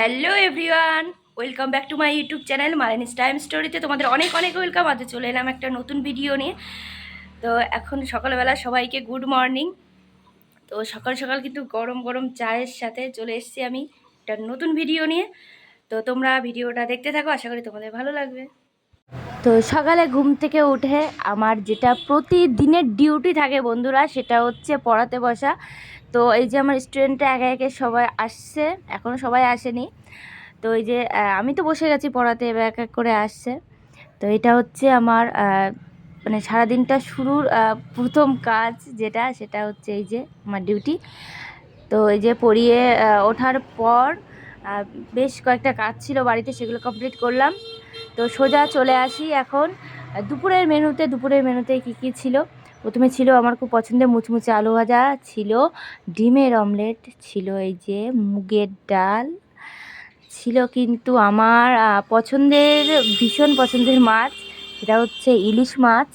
Hello everyone, welcome back to my YouTube channel Malini's time স্টোরিতে। তোমাদের অনেক অনেক ওয়েলকাম। আজ চলে এলাম একটা নতুন ভিডিও নিয়ে। তো এখন সকালবেলা সবাইকে গুড মর্নিং। তো সকাল সকাল কিন্তু গরম গরম চায়ের সাথে চলে এসছি আমি একটা নতুন ভিডিও নিয়ে। তো তোমরা ভিডিওটা দেখতে থাকো, আশা করি তোমাদের ভালো লাগবে। তো সকালে ঘুম থেকে উঠে আমার যেটা প্রতিদিনের ডিউটি থাকে বন্ধুরা, সেটা হচ্ছে পড়াতে বসা। তো এই যে আমার স্টুডেন্টরা একে একে সবাই আসছে এখনও সবাই আসেনি। তো এই যে আমি তো বসে গেছি পড়াতে, এবার এক এক করে আসছে। তো এটা হচ্ছে আমার মানে সারাদিনটা শুরুর প্রথম কাজ যেটা, সেটা হচ্ছে এই যে আমার ডিউটি তো এই যে পড়িয়ে ওঠার পর বেশ কয়েকটা কাজ ছিল বাড়িতে, সেগুলো কমপ্লিট করলাম। তো সোজা চলে আসি এখন। দুপুরের মেনুতে দুপুরের মেনুতে কী কী ছিল? প্রথমে ছিল আমার খুব পছন্দের মুচমুচে আলু ভাজা, ছিল ডিমের অমলেট, ছিল এই যে মুগের ডাল, ছিল কিন্তু আমার পছন্দের, ভীষণ পছন্দের মাছ, সেটা হচ্ছে ইলিশ মাছ।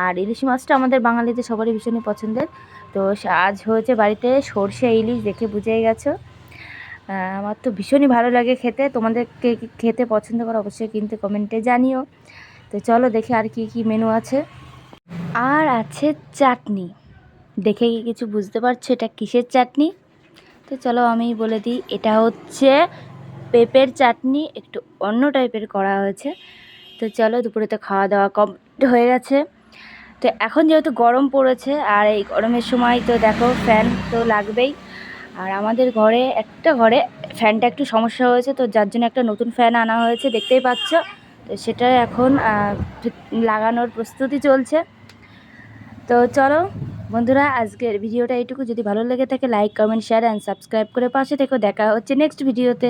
আর ইলিশ মাছটা আমাদের বাঙালিদের সবারই ভীষণই পছন্দের। তো আজ হয়েছে বাড়িতে সর্ষে ইলিশ, দেখে বুঝেই গেছো। আমার তো ভীষণই ভালো লাগে খেতে। তোমাদের কে খেতে পছন্দ করো অবশ্যই কিন্তু কমেন্টে জানিও। তো চলো দেখি আর কি কি মেনু আছে। আর আছে চাটনি। দেখে কি কিছু বুঝতে পারছ এটা কিসের চাটনি? তো চলো আমি বলে দিই, এটা হচ্ছে পেঁপের চাটনি, একটু অন্য টাইপের করা হয়েছে। তো চলো দুপুরে তো খাওয়া দাওয়া কমপ্লিট হয়ে গেছে। তো এখন যেহেতু গরম পড়েছে, আর এই গরমের সময় তো দেখো ফ্যান তো লাগবেই। আর আমাদের ঘরে, একটা ঘরে ফ্যানটা একটু সমস্যা হয়েছে, তো যার জন্য একটা নতুন ফ্যান আনা হয়েছে, দেখতেই পাচ্ছ। তো সেটা এখন লাগানোর প্রস্তুতি চলছে। তো চলো বন্ধুরা, আজকের ভিডিওটা এইটুকু। যদি ভালো লেগে থাকে like comment share and subscribe করে পাশে থেকে দেখা হচ্ছে নেক্সট ভিডিওতে